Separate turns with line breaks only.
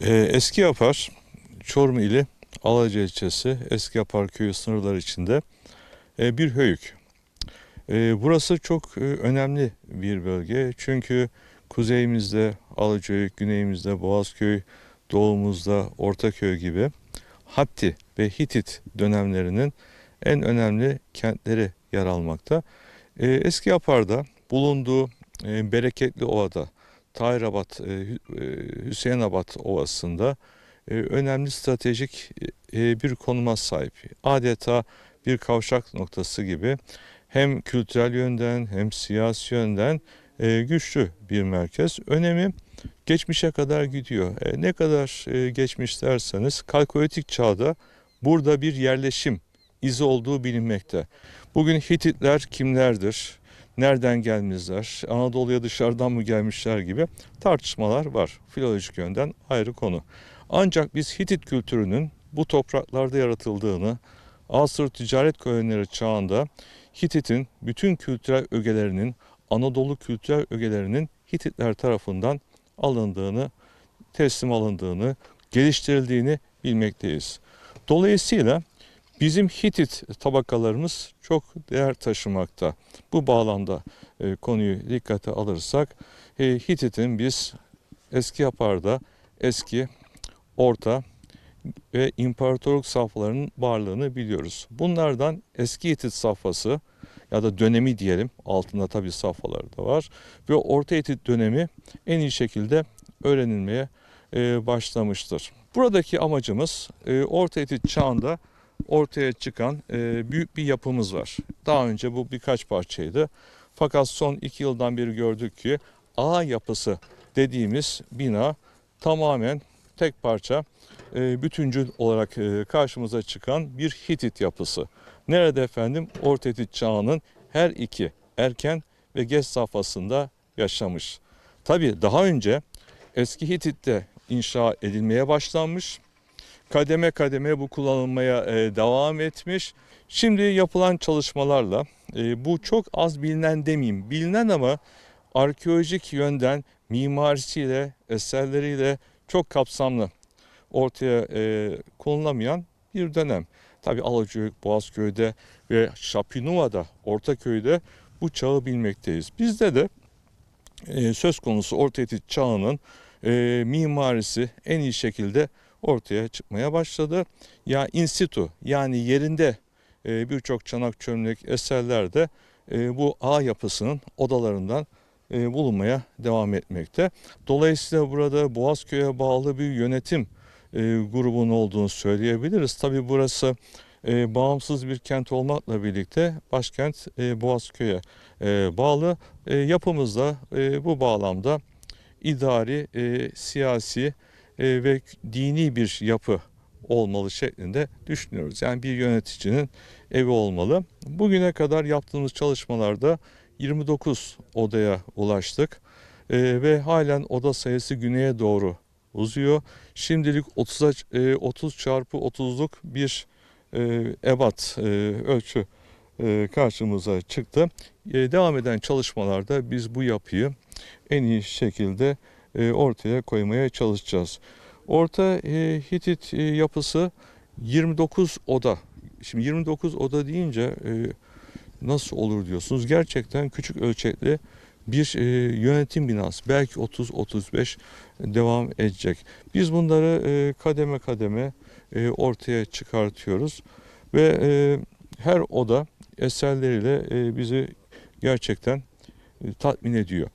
Ee, Eski Yapar, Çorum ili Alaca ilçesi Eski Yapar köyü sınırları içinde e, bir höyük. E, Burası çok e, önemli bir bölge çünkü kuzeyimizde Alacahöyük, güneyimizde Boğazköy, doğumuzda Ortaköy gibi Hatti ve Hitit dönemlerinin en önemli kentleri yer almakta. E, Eski Yapar'da bulunduğu Bereketli Ova'da Tahirabat, e, e, Hüseyinabat Ovası'nda e, önemli stratejik e, bir konuma sahip. Adeta bir kavşak noktası gibi hem kültürel yönden hem siyasi yönden güçlü bir merkez. Önemi geçmişe kadar gidiyor. Ne kadar geçmiş derseniz Kalkolitik çağda burada bir yerleşim izi olduğu bilinmekte. Bugün Hititler kimlerdir? Nereden gelmişler? Anadolu'ya dışarıdan mı gelmişler gibi tartışmalar var. Filolojik yönden ayrı konu. Ancak biz Hitit kültürünün bu topraklarda yaratıldığını, Asır ticaret kolonileri çağında Hitit'in bütün kültürel ögelerinin, Anadolu kültürel ögelerinin Hititler tarafından alındığını, teslim alındığını, geliştirildiğini bilmekteyiz. Dolayısıyla bizim Hitit tabakalarımız çok değer taşımakta. Bu bağlamda e, konuyu dikkate alırsak e, Hitit'in biz eski yaparda eski, orta ve imparatorluk safhalarının varlığını biliyoruz. Bunlardan eski Hitit safhası ya da dönemi diyelim altında tabi safhalar da var ve Orta Hitit dönemi en iyi şekilde öğrenilmeye e, başlamıştır. Buradaki amacımız e, Orta Hitit çağında ortaya çıkan e, büyük bir yapımız var. Daha önce bu birkaç parçaydı. Fakat son iki yıldan beri gördük ki A yapısı dediğimiz bina tamamen tek parça e, bütüncül olarak e, karşımıza çıkan bir Hitit yapısı. Nerede efendim? Orta Hitit çağının her iki erken ve geç safhasında yaşamış. Tabi daha önce eski Hitit'te inşa edilmeye başlanmış. Kademe kademe bu kullanılmaya e, devam etmiş. Şimdi yapılan çalışmalarla e, bu çok az bilinen demeyeyim. Bilinen ama arkeolojik yönden mimarisiyle, eserleriyle çok kapsamlı ortaya e, konulamayan bir dönem. Tabi Alacık, Boğazköy'de ve Şapinova'da, Ortaköy'de bu çağı bilmekteyiz. Bizde de e, söz konusu Orta çağının e, mimarisi en iyi şekilde ortaya çıkmaya başladı. Ya in situ yani yerinde e, birçok çanak çömlek eserlerde e, bu ağ yapısının odalarından e, bulunmaya devam etmekte. Dolayısıyla burada Boğazköy'e bağlı bir yönetim grubunun olduğunu söyleyebiliriz. Tabi burası bağımsız bir kent olmakla birlikte başkent e, Boğazköy'e bağlı. Yapımızda bu bağlamda idari, siyasi ve dini bir yapı olmalı şeklinde düşünüyoruz. Yani bir yöneticinin evi olmalı. Bugüne kadar yaptığımız çalışmalarda 29 odaya ulaştık E, ve halen oda sayısı güneye doğru uzuyor. Şimdilik 30'a e, 30 çarpı 30'luk bir e, ebat e, ölçü e, karşımıza çıktı. E, devam eden çalışmalarda biz bu yapıyı en iyi şekilde e, ortaya koymaya çalışacağız. Orta e, Hitit e, yapısı 29 oda. Şimdi 29 oda deyince e, nasıl olur diyorsunuz. Gerçekten küçük ölçekli bir e, yönetim binası. Belki 30-35 devam edecek. Biz bunları e, kademe kademe e, ortaya çıkartıyoruz ve e, her oda eserleriyle e, bizi gerçekten e, tatmin ediyor.